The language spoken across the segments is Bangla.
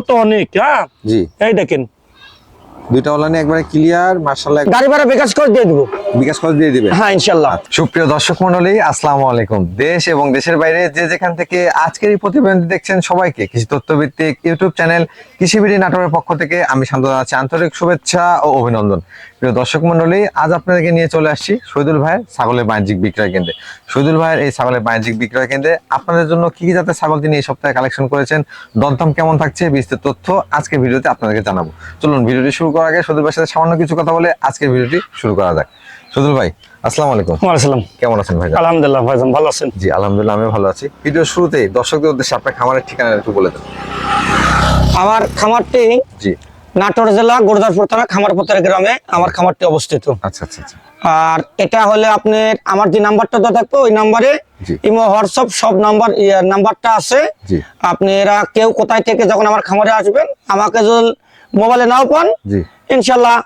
তো অনেক হ্যাঁ? এই দেখেন দুইটা অনলাইনে একবারে ক্লিয়ার মার্শাল্লাহ গাড়ি ভাড়া বিকাশ করে দিয়ে দেবো। বিকাশ করে দিয়ে দিবে হ্যাঁ ইনশাল্লাহ সুপ্রিয় দর্শক মন্ডলী আসসালামু আলাইকুম। দেশ এবং দেশের বাইরে যে যেখান থেকে আজকের এই প্রতিবেদনটি দেখছেন সবাইকে কৃষি তথ্যভিত্তিক ইউটিউব চ্যানেল কৃষিবিড়ি নাটোরের পক্ষ থেকে আমি শান্ত জানাচ্ছি আন্তরিক শুভেচ্ছা ও অভিনন্দন। প্রিয় দর্শক মন্ডলী আজ আপনাদেরকে নিয়ে চলে আসছি শহীদুল ভাইয়ের ছাগলের বাণিজ্যিক বিক্রয় কেন্দ্রে। শহীদুল ভাইয়ের এই ছাগলের বাণিজ্যিক বিক্রয় কেন্দ্রে আপনাদের জন্য কি কি জাতের ছাগল তিনি এই সপ্তাহে কালেকশন করেছেন দরদাম কেমন থাকছে বিস্তৃত তথ্য আজকের ভিডিওতে আপনাদেরকে জানাব। চলুন ভিডিওটি শুরু করার আগে শহীদুল ভাইয়ের সাথে সামান্য কিছু কথা বলে আজকের ভিডিওটি শুরু করা যাক। শহীদুল ভাই আসসালামু আলাইকুম। আসসালাম কেমন আছেন ভাই আলহামদুলিল্লাহ ভাইজান ভালো আছেন? জি আলহামদুলিল্লাহ আমি ভালো আছি। ভিডিওর শুরুতেই দর্শকদের উদ্দেশ্যে আপনার খামারের ঠিকানা একটু বলে দেন। আমার খামারটি জি। নাটোর জেলা গোরদাসপুর থানা খামারপত্র গ্রামে আমার খামারটি অবস্থিত। আচ্ছা আচ্ছা আচ্ছা। আর এটা হলে আপনার আমার যে নাম্বারটা দেওয়া থাকবে ওই নাম্বারে। ইমো হোয়াটসঅ্যাপ সব নাম্বার ইয়ার নাম্বারটা আছে। আপনি এরা কেউ কোথায় থেকে যখন আমার খামারে আসবেন আমাকে যদি মোবাইলে নাও পান জি। ইনশাল্লাহ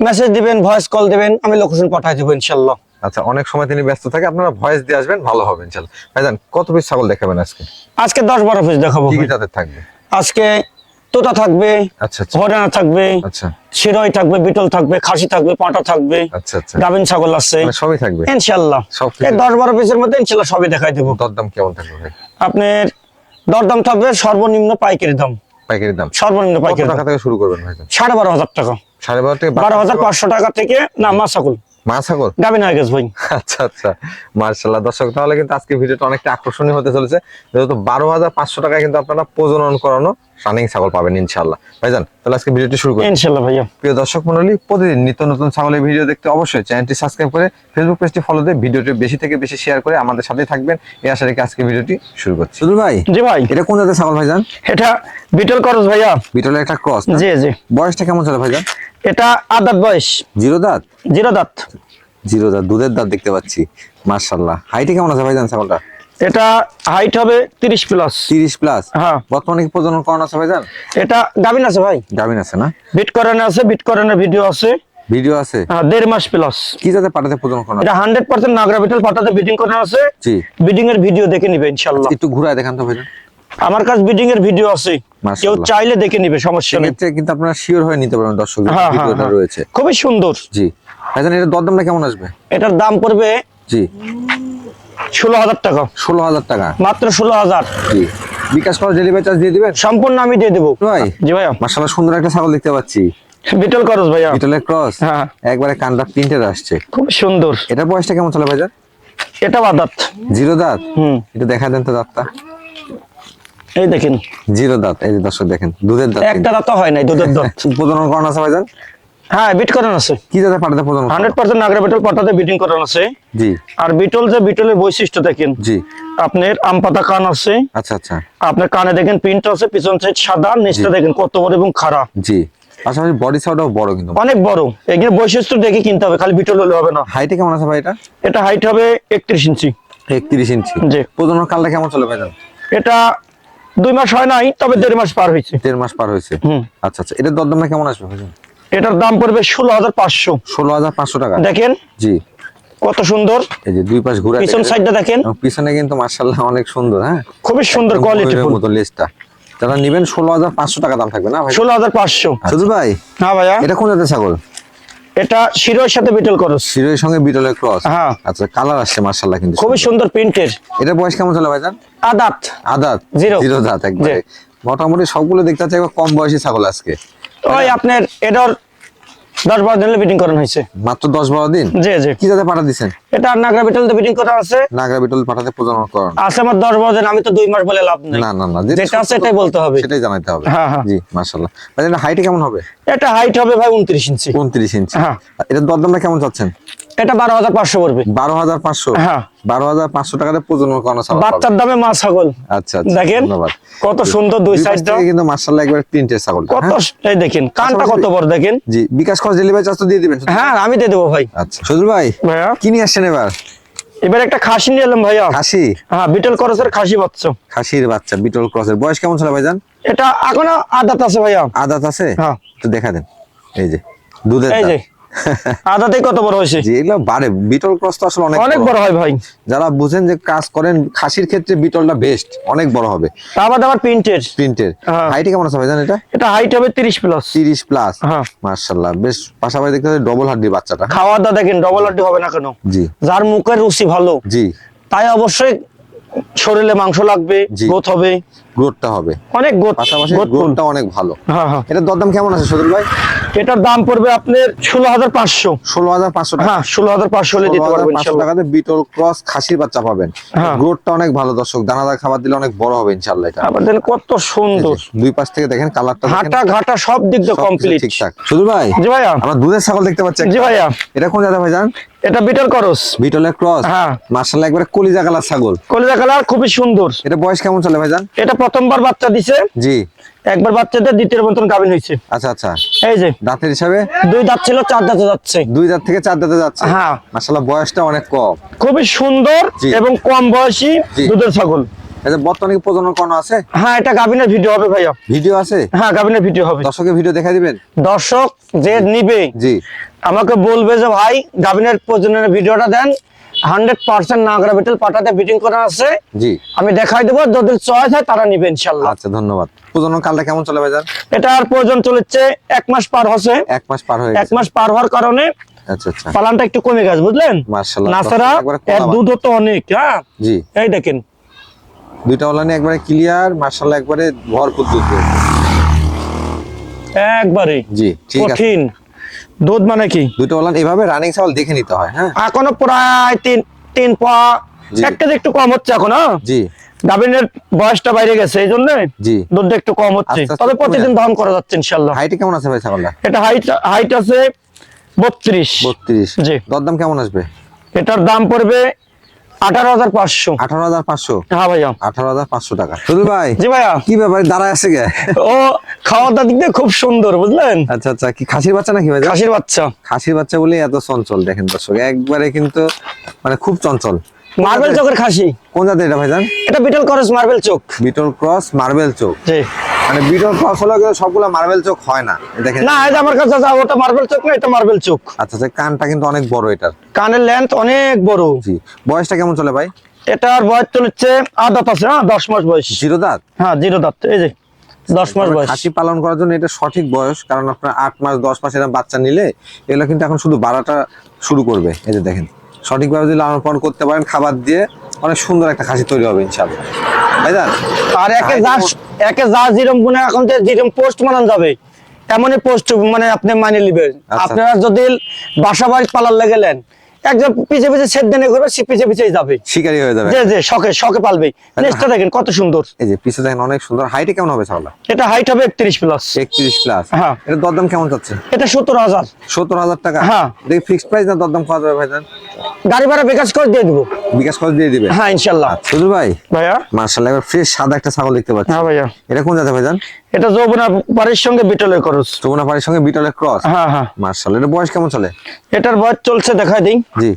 মেসেজ দিবেন ভয়েস কল দিবেন আমি লোকেশন পাঠাই দেবো ইনশাল্লাহ। আচ্ছা অনেক সময় তিনি ব্যস্ত থাকে আপনারা ভয়েস দিয়ে আসবেন ভালো হবে ইনশাল্লাহ। ভাইজান কত পিস ছাগল দেখাবেন আজকে? আজকে দশ বারো পিস দেখাবো কি জাতের থাকবে? আজকে তোতা থাকবে আচ্ছা আচ্ছা। হরিয়ানা থাকবে আচ্ছা। শিরোই থাকবে বিটল থাকবে খাসি থাকবে পাঁটা থাকবে আচ্ছা আচ্ছা। গাভিন ছাগল আছে। মানে সবই থাকবে? ইনশাল্লাহ। দশ বারো পিসের মধ্যে ইনশাল্লাহ সবই দেখাই দেবো। দরদাম কেমন থাকবে আপনার দরদাম থাকবে সর্বনিম্ন পাইকারি দাম। পাইকারি দাম। সর্বনিম্ন পাইকারি টাকা থেকে শুরু করবেন ভাই সাড়ে বারো হাজার টাকা। সাড়ে বারো থেকে বারো হাজার পাঁচশো টাকা থেকে না মাসাকুল মা ছাগল? গাভিন হয়ে গেছে ভাই আচ্ছা আচ্ছা। মার্শাল্লাহ। দর্শক তাহলে কিন্তু আজকে ভিডিওটা অনেকটা আকর্ষণীয় হতে চলেছে। যেহেতু বারো হাজার পাঁচশো টাকায় কিন্তু আপনারা প্রজনন করানো রানিং ছাগল পাবেন ইনশাল্লাহ ভাইজান তাহলে আজকে ভিডিওটি শুরু করি। ইনশাল্লাহ ভাইয়া প্রিয় দর্শক মন্ডলী প্রতিদিন নিত্য নতুন ছাগলের ভিডিও দেখতে অবশ্যই চ্যানেলটি সাবস্ক্রাইব করে ফেসবুক পেজটি ফলো দিয়ে ভিডিওটি বেশি থেকে বেশি শেয়ার করে আমাদের সাথেই থাকবেন। এই আশা রেখে আজকে ভিডিওটি শুরু করছি। সুদুল ভাই জি ভাই। এটা কোন জাতের ছাগল ভাইজান? এটা বিটল করস ভাইয়া। বিটলের একটা ক্রস জি জি। বয়সটা কেমন চলে ভাইজান? এটা আদাত বয়স। জিরো দাঁত? জিরো দাঁত। জিরো দাঁত দুধের দাঁত দেখতে পাচ্ছি। মার্শাল্লাহ হাইটে কেমন আছে ভাইজান ছাগলটা? এটা হাইট হবে তিরিশ প্লাস তিরিশ প্লাস হ্যাঁ। বর্তমানে প্রজনন করানো আছে ভাইজান এটা গাভিন আছে ভাই। গাভিন আছে না? বিট করানো আছে বিট করানোর ভিডিও আছে। ভিডিও আছে? হ্যাঁ, দেড় মাস প্লাস কি যাতে পাঠাতে প্রজনন করানো এটা হান্ড্রেড পার্সেন্ট নাগরা বিটল পাটাতে বিডিং করানো আছে। জি। বিডিং এর ভিডিও দেখে নিবে ইনশাল্লাহ একটু ঘুরায় দেখান তো ভাইজান আমার কাছে বিডিং এর ভিডিও আছে। কেউ চাইলে দেখে নিবে সমস্যা নেই। কিন্তু আপনারা শিওর হয়ে নিতে পারবেন দর্শক হ্যাঁ, হ্যাঁ, ভিডিওটা হ্যাঁ। রয়েছে। খুবই সুন্দর। জি। ভাইজান এটা দরদামটা কেমন আসবে? এটার দাম পড়বে জি। ষোলো হাজার টাকা। ষোলো হাজার টাকা। মাত্র ষোলো হাজার। জি। বিকাশ করা ডেলিভারি চার্জ দিয়ে দিবেন? সম্পূর্ণ আমি দিয়ে দেবো। ভাই জি ভাইয়া। মার্শাল্লাহ সুন্দর একটা ছাগল দেখতে পাচ্ছি। বিটল করস ভাইয়া। বিটলের ক্রস হ্যাঁ একবারে কান্ডা প্রিন্টের আসছে। খুব সুন্দর। এটা বয়সটা কেমন চলে ভাইজান? এটা বাদাত। জিরো দাঁত? হুম। এটা দেখা দেন তো দাঁতটা। এই দেখেন। জিরো দাঁত এই যে দর্শক দেখেন দুধের দাঁত একটা দাঁত হয় নাই দুধের দাঁত। প্রজনন করানো আছে ভাইজান? হ্যাঁ বিট করানো আছে। কি জাতে পাঠাতে প্রজনন করানো? হান্ড্রেড পার্সেন্ট নাগরা বিটল পাটাতে বিটিং করানো আছে। জি। আর বিটল যে বিটলের বৈশিষ্ট্য দেখেন জি। আপনার আম পাতা কান আছে। আচ্ছা আচ্ছা। আপনার কানে দেখেন প্রিন্ট আছে পিছন সাইড সাদা নিচটা দেখেন কত বড় এবং খারাপ জি। পাশাপাশি বডি সাউটাও বড় কিন্তু। অনেক বড়। এখানে বৈশিষ্ট্য দেখে কিনতে হবে খালি বিটল হলে হবে না। হাইটে কেমন আছে ভাই এটা? এটা হাইট হবে একত্রিশ ইঞ্চি। একত্রিশ ইঞ্চি। জি। প্রজনন কালটা কেমন চলে ভাইজান? এটা দুই মাস হয় নাই তবে দেড় মাস পার হয়েছে। দেড় মাস পার হয়েছে? আচ্ছা আচ্ছা এটার দরদামটা কেমন আসবে এটার দাম পড়বে ষোলো হাজার পাঁচশো। ষোলো হাজার পাঁচশো টাকা? দেখেন। জি। কত সুন্দর। এই যে দুই পাশ ঘুরে পিছন সাইডটা দেখেন। পিছনে কিন্তু মার্শাল্লাহ অনেক সুন্দর হ্যাঁ? খুবই সুন্দর কোয়ালিটি ময়ূরের মতো লেজটা তারা নিবেন ষোলো হাজার পাঁচশো টাকা দাম থাকবে না ভাই ষোলো হাজার পাঁচশো। শুধু ভাই হ্যাঁ ভাইয়া। এটা কোন জাতের ছাগল? এটা শিরোর সাথে বিটল ক্রস। শিরোর সঙ্গে বিটলের ক্রস? হ্যাঁ। আচ্ছা কালার আসছে মার্শাল্লাহ কিন্তু খুবই সুন্দর। প্রিন্টের। এটা বয়স কেমন চলে ভাইজান? আদাত। আদাত? জিরো। জিরো দাঁত একবারে। মোটামুটি সবগুলো দেখতে চাই কম বয়সী ছাগল আজকে। ওই আপনার এটার দশ বারো দিন বিটিং করানো হয়েছে। মাত্র দশ বারো দিন? জি জি। কি যাতে পাঠা দিচ্ছেন এটা নাগরা বিটল বিটিং করা আছে। নাগরা বিটল পাঠাতে প্রজনন করানো। আছে আমার দশ বারো দিন আমি তো দুই মাস বলে লাভ নেই। না না না যেটা আছে এটাই বলতে হবে। সেটাই জানাতে হবে। হ্যাঁ, হ্যাঁ। জি মাশাল্লাহ মানে হাইটে কেমন হবে? এটা হাইট হবে ভাই উনত্রিশ ইঞ্চি। উনত্রিশ ইঞ্চি। হ্যাঁ। এটার দরদামটা কেমন চাচ্ছেন? এটা বারো হাজার পাঁচশো পড়বে। বারো হাজার পাঁচশো? হ্যাঁ। বারো হাজার পাঁচশো টাকাতে প্রজনন করানো বাচ্চার দামে মা ছাগল। আচ্ছা আচ্ছা দেখেন কত সুন্দর দুই সাইডটা। কিন্তু মার্শাল্লাহ একবার প্রিন্টের ছাগল। কত এই দেখেন কানটা কত বড় দেখেন। জি বিকাশ খরচ ডেলিভারি চার্জ তো দিয়ে দিবেন। হ্যাঁ আমি দিয়ে দেবো ভাই। আচ্ছা সজুল ভাই ভাইয়া। কি নিয়ে আসছেন এবার? এবার একটা খাসি নিয়ে এলাম ভাইয়া। খাসি? হ্যাঁ বিটল করসের খাসি বাচ্চা। খাসির বাচ্চা বিটল ক্রসের বয়স কেমন ছিল ভাইজান? এটা এখনও আদাত আছে ভাইয়া। আদাত আছে? হ্যাঁ। তো দেখা দেন। এই যে দুধের এই যে আদাতেই কত বড় হয়েছে? জি এগুলো বাড়ে বিটল ক্রস তো আসলে অনেক অনেক বড়। হয় ভাই। যারা বুঝেন যে কাজ করেন খাসির ক্ষেত্রে বিটলটা বেস্ট অনেক বড় হবে। তা বাদ আবার প্রিন্টের প্রিন্টের হ্যাঁ। হাইটে কেমন আছে ভাইজান এটা? এটা হাইট হবে তিরিশ প্লাস তিরিশ প্লাস হ্যাঁ। মার্শাল্লাহ বেশ পাশাপাশি দেখতে ডবল হাড্ডি বাচ্চাটা। খাওয়া দাওয়া দেখেন ডবল হাড্ডি হবে না কেন? জি। যার মুখের রুচি ভালো জি। তাই অবশ্যই শরীরে মাংস লাগবে। গোত হবে। গ্রোথটা হবে। অনেক গোত পাশাপাশি গ্রোথটা অনেক ভালো। হ্যাঁ হ্যাঁ। এটা দরদাম কেমন আছে সদুল ভাই? এটার দাম পড়বে আপনার ষোলো হাজার পাঁচশো। ষোলো হাজার পাঁচশো টাকা। হ্যাঁ ষোলো হাজার পাঁচশো হলে দিতে পারবেন 16,500 ইনশাল্লাহ। টাকাতে বিটল ক্রস খাসির বাচ্চা পাবেন। গ্রোথটা অনেক ভালো দর্শক। দানাদার খাবার দিলে অনেক বড় হবে ইনশাল্লাহ এটা। কত সুন্দর। দুই পাশ থেকে দেখেন কালারটা হাঁটা ঘাটা সব দিক দিয়ে কমপ্লিট ঠিকঠাক। শুধু ভাই জি ভাইয়া। আমরা দুধের ছাগল দেখতে পাচ্ছি জি ভাইয়া। এটা কোন জায়গা ভাই জান এটা বিটার করস। বিটলের ক্রস? হ্যাঁ। মার্শাল্লাহ একবারে কলিজা কালার ছাগল। কলিজা কালার খুবই সুন্দর। এটা বয়স কেমন চলে ভাই জান এটা প্রথমবার বাচ্চা দিছে। জি। একবার বাচ্চাতে দ্বিতীয় মতন গাভিন হয়েছে আচ্ছা আচ্ছা। এই যে। দাঁতের হিসাবে? দুই দাঁত ছিল চার দাঁতে যাচ্ছে। দুই দাঁত থেকে চার দাঁতে যাচ্ছে? হ্যাঁ। মার্শাল্লাহ বয়সটা অনেক কম। খুবই সুন্দর এবং কম বয়সী। দুধের ছাগল। বর্তমানে প্রজনন কোনো আছে? হ্যাঁ এটা গাভিনের ভিডিও হবে ভাইয়া। ভিডিও আছে? হ্যাঁ গাভিনের ভিডিও হবে। দর্শকের ভিডিও দেখা দিবেন? দর্শক যে নিবে জি। আমাকে বলবে যে ভাই গাভিনের প্রজননের ভিডিওটা দেন হান্ড্রেড পার্সেন্ট নাগরা বিটেল পাটাতে ফিটিং করা আছে। জি। আমি দেখাই দেবো যাদের চয়েস হয় তারা নিবে ইনশাল্লাহ। আচ্ছা ধন্যবাদ। প্রজনন কালটা কেমন চলে ভাইজান? এটা আর প্রয়োজন চলেছে এক মাস পার হচ্ছে। এক মাস পার হয়ে এক মাস পার হওয়ার কারণে আচ্ছা আচ্ছা। পালানটা একটু কমে গেছে বুঝলেন? নাসারা দুধ তো অনেক হ্যাঁ? জি। এই দেখেন। দুইটা ওলানি একবারে ক্লিয়ার মার্শাল্লাহ একবারে ভরপুর দুধ একবারে জি ঠিক আছে। দুধ মানে কি? দুটো ওলান এভাবে রানিং ছাগল দেখে নিতে হয় হ্যাঁ। এখনও প্রায় তিন তিন পা এক কেজি একটু কম হচ্ছে এখন হ্যাঁ? জি। গাভিনের বয়সটা বাইরে গেছে এই জন্য জি। দুধটা একটু কম হচ্ছে। তবে প্রতিদিন। দহন করা যাচ্ছে ইনশাল্লাহ হাইটে কেমন আছে ভাই ছাগলটা এটা হাইট হাইট আছে বত্রিশ। বত্রিশ। জি। দরদাম কেমন আসবে? এটার দাম পড়বে আঠারো হাজার পাঁচশো। আঠারো হাজার পাঁচশো? হ্যাঁ ভাইয়া। আঠারো হাজার পাঁচশো টাকা। শুধু ভাই জি ভাইয়া। কি ব্যাপার দাঁড়ায় আছে গে ও খাওয়া দাওয়া দিক দিয়ে খুব সুন্দর বুঝলেন? আচ্ছা আচ্ছা কি খাসির বাচ্চা নাকি ভাই খাসির বাচ্চা। খাসির বাচ্চা বলে এত চঞ্চল দেখেন দর্শক একবারে কিন্তু মানে খুব চঞ্চল। মার্বেল চোখের খাসি। কোন জাতের এটা ভাইজান? এটা বিটল ক্রস মার্বেল চোখ। বিটল ক্রস মার্বেল চোখ। জি। মানে ক্রস হলো কিন্তু সবগুলো মার্বেল চোক হয় না। দেখেন। না যে আমার কাছে যা ওটা মার্বেল চোখ না এটা মার্বেল চোখ। আচ্ছা আচ্ছা কানটা কিন্তু অনেক বড় এটার। কানের লেন্থ অনেক বড়। জি বয়সটা কেমন চলে ভাই? এটার বয়স চলেছে দাঁত আছে হ্যাঁ দশ মাস বয়স। জিরো দাঁত? হ্যাঁ জিরো দাঁত এই যে দশ মাস বয়স। খাসি পালন করার জন্য এটা সঠিক বয়স কারণ আপনার আট মাস দশ মাস এরকম বাচ্চা নিলে এগুলো কিন্তু এখন শুধু বাড়াটা শুরু করবে। এই যে দেখেন সঠিকভাবে যদি লালন পালন করতে পারেন খাবার দিয়ে অনেক সুন্দর একটা খাসি তৈরি হবে ইনশাআল্লাহ। ভাইজান আর একে যা একে যা জিরম গুনে এখন পোস্ট মানান যাবে এমনই পোস্ট মানে আপনি মানে নিবেন। আচ্ছা। আপনারা যদি বাসা বাড়ি পালার লেগেলেন একজন পিছে পিছে সেট দেনে করবে সে পিছে পিছেই যাবে। শিকারি হয়ে যাবে। যে যে শখে শখে পালবে। নেক্সটটা দেখেন কত সুন্দর। এই যে পিছে দেখেন অনেক সুন্দর। হাইটে কেমন হবে ছাগলা এটা হাইট হবে একত্রিশ প্লাস একত্রিশ প্লাস হ্যাঁ। এটা দরদাম কেমন যাচ্ছে? এটা সত্তর হাজার। সত্তর হাজার টাকা? হ্যাঁ। দেখি ফিক্সড প্রাইস না দরদাম খাওয়া যাবে ভাইজান? গাড়ি ভাড়া বিকাশ করে দিয়ে দেবো। বিকাশ করে দিয়ে দিবে হ্যাঁ ইনশাল্লাহ। সুদূর ভাই ভাইয়া? মার্শাল্লাহ এবার ফ্রেশ সাদা একটা ছাগল দেখতে পাচ্ছি। হ্যাঁ ভাইয়া। এটা কোন জাতের ভাইজান? এটা যৌবনা পাড়ির সঙ্গে বিটলের ক্রস। যৌবনা পাড়ির সঙ্গে বিটলের ক্রস? হ্যাঁ হ্যাঁ। মার্শাল এটা বয়স কেমন চলে? এটার বয়স চলছে দেখাই দিই। জি।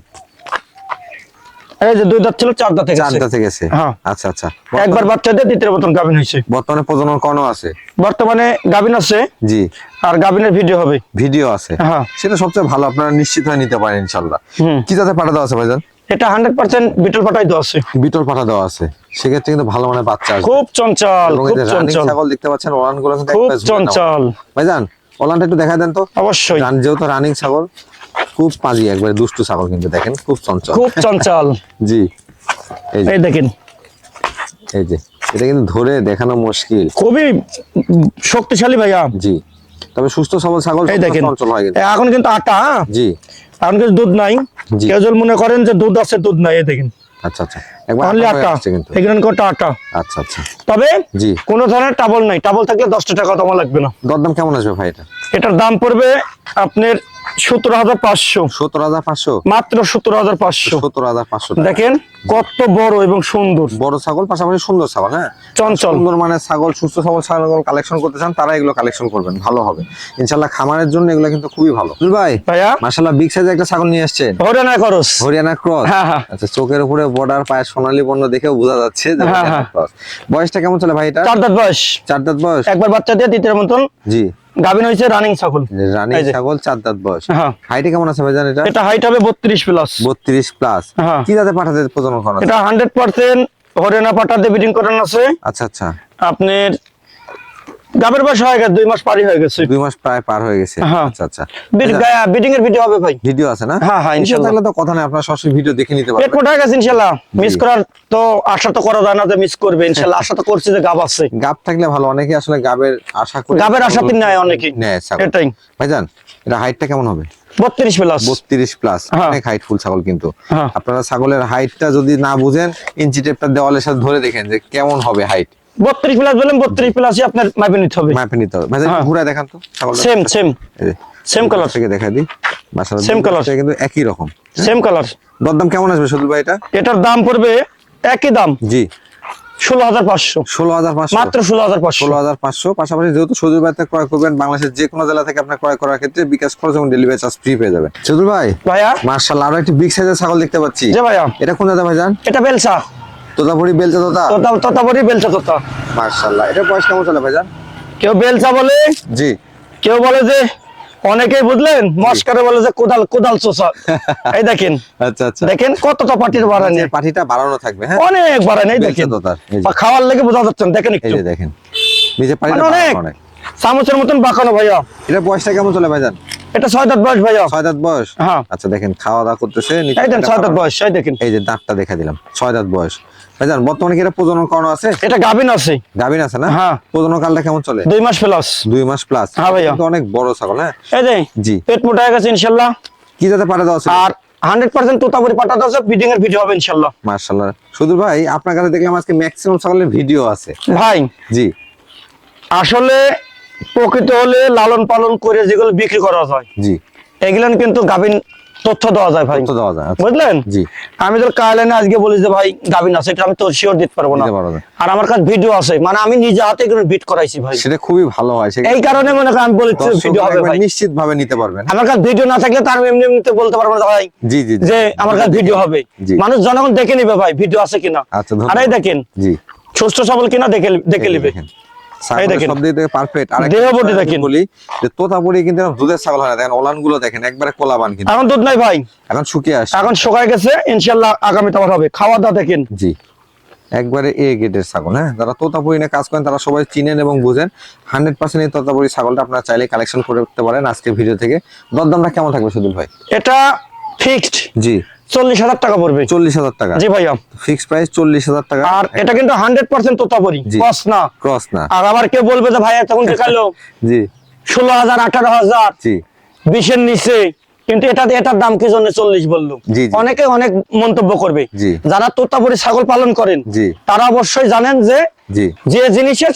এই যে দুই দাঁত ছিল চার দাঁতে গেছে। চারটা থেকে গেছে। হ্যাঁ। আচ্ছা আচ্ছা। একবার বাচ্চা দিয়ে দ্বিতীয় মতন গাভিন হয়েছে। বর্তমানে প্রজনন কর্ণ আছে? বর্তমানে গাভিন আছে। জি। আর গাভিনের ভিডিও হবে। ভিডিও আছে। হ্যাঁ। সেটা সবচেয়ে ভালো আপনারা নিশ্চিত হয়ে নিতে পারেন ইনশাল্লাহ কি যাতে পাঠা দেওয়া আছে ভাইজান? এটা হান্ড্রেড পার্সেন্ট বিটল পাঠাই তো আছে। বিটল পাঠা দেওয়া আছে। সেক্ষেত্রে কিন্তু ভালো মানে বাচ্চা খুব চঞ্চল খুব চঞ্চল। ছাগল দেখতে পাচ্ছেন ওলানগুলো কিন্তু খুব। চঞ্চল। ভাইজান ওলানটা একটু দেখা দেন তো। অবশ্যই। যেহেতু রানিং ছাগল খুব পাজি একবারে দুষ্টু ছাগল কিন্তু দেখেন খুব চঞ্চল। খুব চঞ্চল। জি এই দেখেন। এই যে এটা কিন্তু ধরে দেখানো মুশকিল। খুবই শক্তিশালী ভাইয়া। জি তবে সুস্থ সবল ছাগল এই দেখেন। চঞ্চল হয় কিন্তু। এখন কিন্তু আটা হ্যাঁ? জি। এখন কিন্তু দুধ নাই। যদি মনে করেন যে দুধ আছে দুধ নাই এই দেখেন। আচ্ছা আচ্ছা। একবার আটা কিন্তু। এখানে কোনটা আটা। আচ্ছা আচ্ছা। তবে জি। কোনো ধরনের টাবল নাই। টাবল থাকলে দশটা টাকা তোমা লাগবে না। দরদাম কেমন আসবে ভাই এটা? এটার দাম পড়বে আপনার সতেরো হাজার পাঁচশো। সত্তর হাজার পাঁচশো? মাত্র সতেরো হাজার পাঁচশো। সত্তর হাজার পাঁচশো দেখেন কত বড় এবং সুন্দর। বড় ছাগল পাশাপাশি সুন্দর ছাগল হ্যাঁ? চঞ্চল। সুন্দর মানে ছাগল সুস্থ সবল ছাগল কালেকশন করতে চান তারা এগুলো কালেকশন করবেন ভালো হবে। ইনশাল্লাহ খামারের জন্য এগুলো কিন্তু খুবই ভালো। ভাই ভাইয়া? মার্শাল্লাহ বিগ সাইজে একটা ছাগল নিয়ে এসছেন হরিয়ানা খরচ হরিয়ানা ক্রস? হ্যাঁ, হ্যাঁ। আচ্ছা চোখের উপরে বর্ডার পায়ে সোনালী বর্ণ দেখেও বোঝা যাচ্ছে যে। বয়সটা কেমন চলে ভাই এটা? চার দাঁত বয়স। চার দাঁত বয়স? একবার বাচ্চা দিয়ে দ্বিতীয় মতন। জি। গাভিন হয়েছে রানিং ছাগল। রানিং ছাগল চার দাঁত বয়স। হ্যাঁ। হাইটে কেমন আছে ভাইজান এটা? এটা হাইট হবে বত্রিশ প্লাস বত্রিশ প্লাস হ্যাঁ। কি জাতে পাঠাতে প্রজনন করা এটা হান্ড্রেড পার্সেন্ট হরিয়ানা পাটাতে ব্রিডিং করানো আছে। আচ্ছা আচ্ছা। আপনার গাবের বয়স হয়ে গেছে দুই মাস পারি হয়ে গেছে। দুই মাস প্রায় পার হয়ে গেছে। হ্যাঁ। আচ্ছা আচ্ছা। এর ভিডিও হবে ভাই। ভিডিও আছে না? হ্যাঁ, হ্যাঁ, ভিডিও ইনশাল্লাহ। থাকলে তো কথা নেই আপনারা সরাসরি ভিডিও দেখে নিতে পেট পারবেন মোটা গেছে ইনশাল্লাহ। মিস করার তো আশা তো করা যায় না যে মিস করবে ইনশাল্লাহ। আশা তো করছি যে গাব আছে। গাব থাকলে ভালো অনেকে আসলে গাবের আশা করে গাবের আশাতে নেয় অনেকেই। নেয়। এটাই। ভাইজান এটা হাইটটা কেমন হবে? বত্রিশ প্লাস বত্রিশ প্লাস। অনেক হাইট ফুল ছাগল কিন্তু। হ্যাঁ। আপনারা ছাগলের হাইটটা যদি না বুঝেন ইঞ্চি টেপটা দেওয়ালের সাথে ধরে দেখেন যে কেমন হবে হাইট বত্রিশ প্লাস বললেন বত্রিশ প্লাসই আপনার মাপে নিতে হবে। মাপে নিতে হবে। ভাইজান হ্যাঁ। ঘুরে দেখান তো সেম সেম Same colour। থেকে দেখা দিই। বাসার Same colour। কিন্তু একই রকম। সেম কালার দরদাম কেমন আসবে সদুল ভাই এটা? এটার দাম পড়বে একই দাম। জি। ষোলো হাজার পাঁচশো। ষোলো হাজার পাঁচশো। মাত্র ষোলো হাজার পাঁচশো। ষোলো হাজার পাঁচশো। পাশাপাশি যেহেতু সজুর ভাই থেকে ক্রয় করবেন বাংলাদেশের যে কোনো জেলা থেকে আপনার ক্রয় করার ক্ষেত্রে বিকাশ খরচ এবং ডেলিভারি চার্জ ফ্রি পেয়ে যাবেন। সজুর ভাই ভাইয়া? মার্শাল আরও একটি বিগ সাইজের ছাগল দেখতে পাচ্ছি। যে ভাইয়া। এটা কোন দাদা ভাইজান? এটা বেলসা। তোতাপুরি বেলচা তোতা? তোতা তোতাপুরি তোতা। মাশাআল্লাহ এটা বয়স কেমন চলে ভাইজান? কেউ বলে? জি। কেউ বলে যে অনেকেই বুঝলেন মস্কারে বলে যে কোদাল কোদাল চোষা এই দেখেন। আচ্ছা আচ্ছা। দেখেন কতটা পাটির বাড়ানি পাটিটা বাড়ানো থাকবে হ্যাঁ? অনেক বাড়ানি দেখেন। খাওয়ার লেগে বোঝা যাচ্ছে দেখেন একটু। দেখেন। নিজে পাটি মানে অনেক। চামচের মতন বাঁকানো ভাইয়া। এটা বয়সটা কেমন চলে ভাইজান? এটা ছয় দাঁত বয়স ভাইয়া। ছয় দাঁত বয়স? হ্যাঁ। আচ্ছা দেখেন খাওয়া দাওয়া করতেছে এই দেন ছয় দাঁত বয়স এই দেখেন। এই যে দাঁতটা দেখা দিলাম ছয় দাঁত বয়স। ভাইজান বর্তমানে কি এটা প্রজনন করানো আছে? এটা গাভিন আছে। গাভিন আছে না? হ্যাঁ। প্রজনন কালটা কেমন চলে? দুই মাস প্লাস দুই মাস প্লাস হ্যাঁ ভাইয়া। অনেক বড় ছাগল হ্যাঁ? এই যে জি। পেট মোটা হয়ে গেছে ইনশাল্লাহ। কি যাতে পাঠা দেওয়া আর হান্ড্রেড পার্সেন্ট তোতাবরি পাঠাতে আছে এর ভিডিও হবে ইনশাল্লাহ। মার্শাল্লাহ শুধু ভাই আপনার কাছে দেখলাম আজকে ম্যাক্সিমাম ছাগলের ভিডিও আছে। ভাই। জি। আসলে প্রকৃত হলে লালন পালন করে যেগুলো বিক্রি করা যায় জি। এগুলো কিন্তু গাভিন তথ্য দেওয়া যায় ভাই। দেওয়া যায় আচ্ছা, বুঝলেন? জি। আমি তো কাইলেনে আজকে বলি যে ভাই গাভিন আছে এটা আমি তো শিওর দিতে পারব না। আর আমার কাছে ভিডিও আছে মানে আমি নিজে হাতে এগুলো বিট করাইছি ভাই। সেটা খুবই ভালো হয় এই কারণে মনে করেন আমি বলেছি ভিডিও হবে ভাই। নিশ্চিত ভাবে নিতে পারবেন। আমার কাছে ভিডিও না থাকলে তার এমনি এমনিতে বলতে পারব না ভাই জি জি। যে আমার কাছে ভিডিও হবে। মানুষ জনগণ দেখে নিবে ভাই ভিডিও আছে কিনা। আচ্ছা। আর এই দেখেন। জি। সুস্থ সবল কিনা দেখে দেখে নিবে। পারফেক্ট আর দেখেন। বলি যে তোতাপুরি কিন্তু দুধের ছাগল হয় না। দেখেন ওলানগুলো দেখেন একবারে কোলাবান কিন্তু। এখন দুধ নাই ভাই। এখন শুকিয়ে আসছে। এখন শুকায় গেছে আগামীতে আবার হবে। খাওয়া দাওয়া দেখেন। জি। একবারে এ গেটের ছাগল হ্যাঁ? যারা তোতাপুরি নিয়ে কাজ করেন তারা সবাই চিনেন এবং বুঝেন। হান্ড্রেড পার্সেন্ট এই তোতাপুরি ছাগলটা আপনারা চাইলে কালেকশন করতে পারেন আজকে ভিডিও থেকে। দরদামটা কেমন থাকবে সুদুল ভাই? এটা ফিক্সড জি। চল্লিশ হাজার টাকা পড়বে। চল্লিশ হাজার টাকা। জি ভাইয়া। ফিক্সড প্রাইস চল্লিশ হাজার টাকা। আর এটা কিন্তু হান্ড্রেড পার্সেন্ট তোতাপুরি। কস না। ক্রস না। আর আবার কেউ বলবে যে ভাইয়া তখন জি। ষোলো হাজার আঠারো হাজার। জি। বিশের নিচে। কিন্তু এটা এটার দাম কি জন্য চল্লিশ বলল। অনেকে অনেক মন্তব্য করবে। যারা তোতাপুরি ছাগল পালন করেন তারা অবশ্যই জানেন যে যে জিনিসের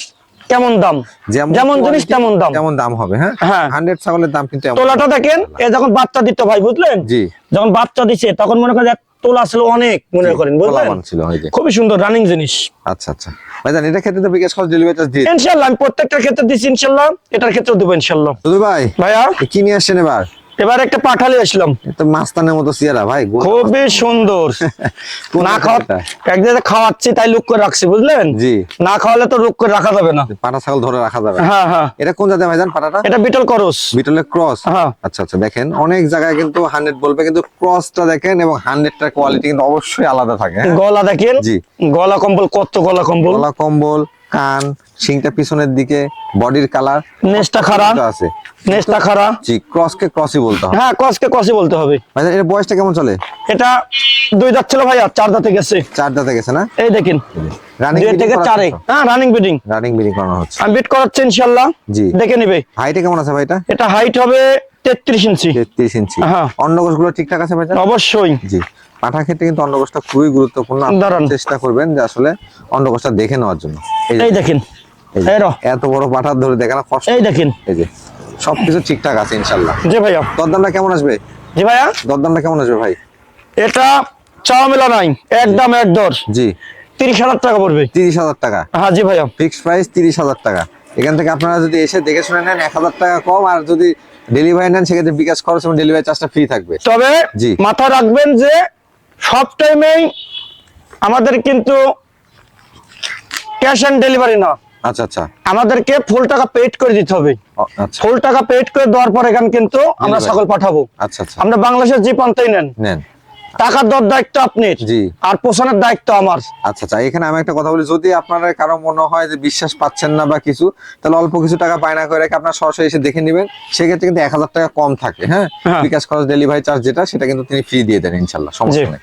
কেমন দাম? যেমন জিনিস তেমন দাম। তেমন দাম হবে হ্যাঁ? হ্যাঁ। হান্ড্রেড ছাগলের দাম কিন্তু তোলাটা দেখেন এ যখন বাচ্চা দিত ভাই বুঝলেন? জি। যখন বাচ্চা দিছে তখন মনে করেন তোলা ছিল অনেক মনে করেন বুঝলেন? খুবই সুন্দর রানিং জিনিস। আচ্ছা আচ্ছা। ভাইজান এটা ক্ষেত্রে তো বিকাশ খরচ ডেলিভারি চার্জ দিয়ে ইনশাল্লাহ আমি প্রত্যেকটার ক্ষেত্রে দিচ্ছি ইনশাল্লাহ। এটার ক্ষেত্রেও দেবো ইনশাল্লাহ। ভাই ভাইয়া? কি নিয়ে আসছেন এবার? এবার একটা পাঠালি আসলাম। তো মাস্তানের মতো চেহারা ভাই খুবই সুন্দর। না খাওয়া খাওয়াচ্ছি তাই লুক করে রাখছি বুঝলেন? জি। না খাওয়ালে তো লুক করে রাখা যাবে না। পাটা ছাগল ধরে রাখা যাবে। হ্যাঁ হ্যাঁ। এটা কোন জায়গায় ভাইজান পাটাটা? এটা বিটল করস। বিটলের ক্রস? হ্যাঁ। আচ্ছা আচ্ছা দেখেন অনেক জায়গায় কিন্তু হান্ড্রেড বলবে কিন্তু ক্রসটা দেখেন এবং হান্ড্রেডটার কোয়ালিটি কিন্তু অবশ্যই আলাদা থাকে হ্যাঁ? গলা দেখেন। জি। গলা কম্বল কত গলা কম্বল? গলা কম্বল কান শিংটা পিছনের দিকে বডির কালার নেসটা খাড়া আছে। নেসটা খাড়া। জি ক্রসকে ক্রসই বলতে হবে। হ্যাঁ কসকে কসই বলতে হবে। ভাইজান এর বয়সটা কেমন চলে? এটা দুই দাঁত ছিল ভাইয়া চার দাঁতে গেছে। চার দাঁতে গেছে না? এই দেখেন রানিং দুই থেকে চারে। হ্যাঁ রানিং বিডিং রানিং বিডিং করানো হচ্ছে। আমি বিট করাচ্ছি ইনশাল্লাহ জি। দেখে নিবে। হাইটে কেমন আছে ভাইটা এটা? হাইট হবে তেত্রিশ ইঞ্চি। তেত্রিশ ইঞ্চি। হ্যাঁ। অন্নকোষগুলো ঠিকঠাক আছে ভাইজান অবশ্যই। জি। পাঠা ক্ষেত্রে কিন্তু অন্নকোষটা খুবই গুরুত্বপূর্ণ। আপনারা চেষ্টা করবেন যে আসলে অন্নকোষটা দেখে নেওয়ার জন্য। এই দেখেন। এত বড় পাঠা ধরে দেখানো কষ্ট। এই দেখেন। এই যে সবকিছু ঠিকঠাক আছে ইনশাল্লাহ জি ভাইয়া। দরদামটা কেমন আসবে? জি ভাইয়া। দরদামটা কেমন আসবে ভাই? এটা চাওয়া মেলা নাই একদম এক দর। জি। তিরিশ হাজার টাকা পড়বে। তিরিশ হাজার টাকা। হ্যাঁ জি ভাইয়া। ফিক্সড প্রাইস তিরিশ হাজার টাকা। এখান থেকে আপনারা যদি এসে দেখে শুনে নেন এক হাজার টাকা কম আর যদি ডেলিভারি নেন সেক্ষেত্রে বিকাশ খরচ এবং ডেলিভারি চার্জটা ফ্রি থাকবে। তবে জি। মাথায় রাখবেন যে সব টাইমেই আমাদের কিন্তু ক্যাশ অন ডেলিভারি না। আচ্ছা আচ্ছা। আমাদেরকে ফুল টাকা পেড করে দিতে হবে। আচ্ছা। ফুল টাকা পেড করে দেওয়ার পর এখানে কিন্তু আমরা। ছাগল পাঠাবো। আচ্ছা আচ্ছা। আমরা বাংলাদেশের যে পন্থাই নেন। নেন। টাকার দর দায়িত্ব আপনার। জি। আর পোষণের দায়িত্ব আমার। আচ্ছা আচ্ছা। এখানে আমি একটা কথা বলি যদি আপনারা কারও মনে হয় যে বিশ্বাস পাচ্ছেন না বা কিছু তাহলে অল্প কিছু টাকা বায়না করে রেখে আপনার সরাসরি এসে দেখে নেবেন। সেক্ষেত্রে কিন্তু এক হাজার টাকা কম থাকে হ্যাঁ? হ্যাঁ। বিকাশ খরচ ডেলিভারি চার্জ যেটা সেটা কিন্তু তিনি ফ্রি দিয়ে দেন ইনশাল্লাহ। সমস্যা নেই।